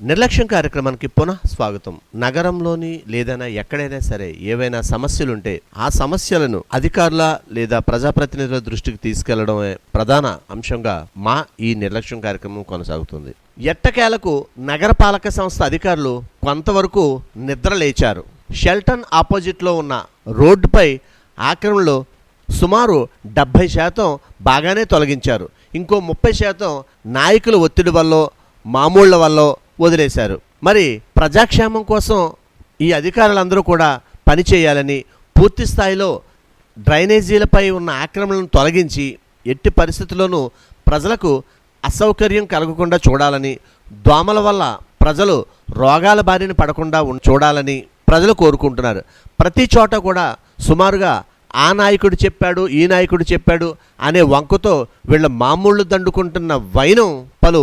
నిర్లక్ష్యం కార్యక్రమానికి పునః స్వాగతం. నగరంలోని లేదైనా ఎక్కడైనా సరే ఏవైనా సమస్యలుంటే ఆ సమస్యలను అధికారుల లేదా ప్రజాప్రతినిధుల దృష్టికి తీసుకెళ్ళడమే ప్రధాన అంశంగా మా ఈ నిర్లక్ష్యం కార్యక్రమం కొనసాగుతుంది. ఎట్టకేలకు నగరపాలక సంస్థ అధికారులు కొంతవరకు నిద్ర లేచారు. షెల్టన్ ఆపోజిట్లో ఉన్న రోడ్డుపై ఆక్రమణలో సుమారు డెబ్భై శాతం బాగానే తొలగించారు. ఇంకో ముప్పై శాతం నాయకుల ఒత్తిడి వల్ల మామూళ్ళ వల్ల వదిలేశారు. మరి ప్రజాక్షేమం కోసం ఈ అధికారులందరూ కూడా పనిచేయాలని పూర్తి స్థాయిలో డ్రైనేజీలపై ఉన్న ఆక్రమణలను తొలగించి ఎట్టి పరిస్థితుల్లోనూ ప్రజలకు అసౌకర్యం కలగకుండా చూడాలని దోమల వల్ల ప్రజలు రోగాల బారిన పడకుండా ఉం- చూడాలని ప్రజలు కోరుకుంటున్నారు. ప్రతి చోట కూడా సుమారుగా ఆ నాయకుడు చెప్పాడు ఈ నాయకుడు చెప్పాడు అనే వంకతో వీళ్ళ మామూళ్ళు దండుకుంటున్న వైనం పలు